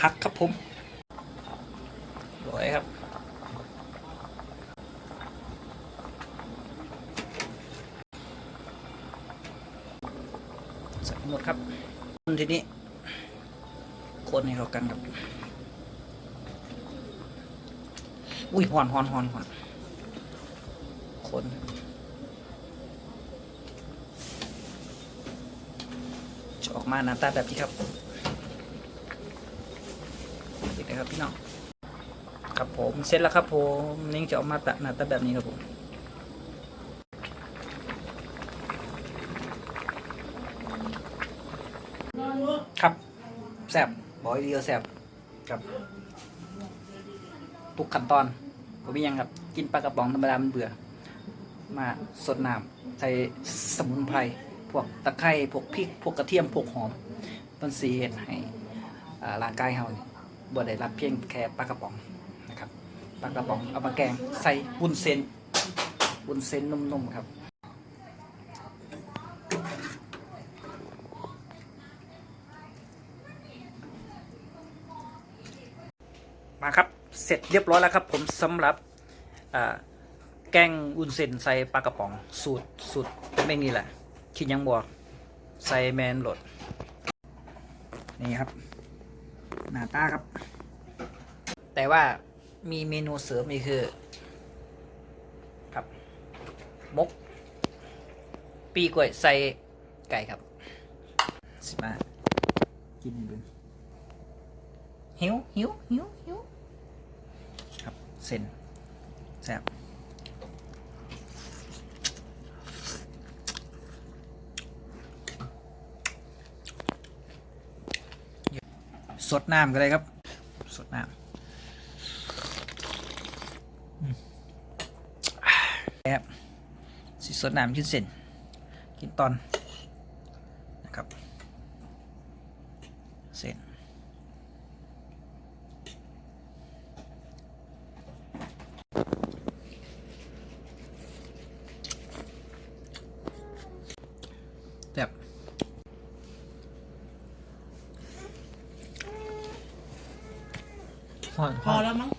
พักครับผมรวยครับ ใส่หมดครับทีนี้คนให้เขากันครับ อุ้ยหอนหอนหอนหอนคนจะออกมาหน้าตาแบบนี้ครับ นไหมครับพี่น้องครับผมเสร็จแล้วครับผมนิ่งจะออกมาตาหน้าตาแบบนี้ครับผมครับแซบบอยเดียวแซบครับทุกขั้นตอนผมมียังครับ กินปลากระป๋องธรรมดามันเบื่อ มาสดน้ำใส่สมุนไพรพวกตะไคร้พวกพริก พวกกระเทียมพวกหอมมันสีเฮ็ดให้ร่างกายเรา บ่ได้รับเพียงแค่ปลากระป๋องนะครับปลากระป๋องเอามาแกงใส่วุ้นเส้นวุ้นเส้นนุ่มๆครับมาครับ เสร็จเรียบร้อยแล้วครับ ผมสำหรับแกงอุนเซนใส่ปลากระป๋อง สูตรสูตรไม่มีแหละคิดยังบอกใส่แมนโหลดนี่ครับ หน้าตาครับ แต่ว่ามีเมนูเสริมอีกคือ ครับ มก ปีกล้วยใส่ไก่ครับ สิมา กินเบึงหิวหิวหิวหิวครับ เส้นแซ่บ สดน้ำก็ได้ครับ สดน้ำอืมครับสีสดน้ำกินเส้นกินตอนนะครับเส้น แบบหอน พอแล้วมั้ง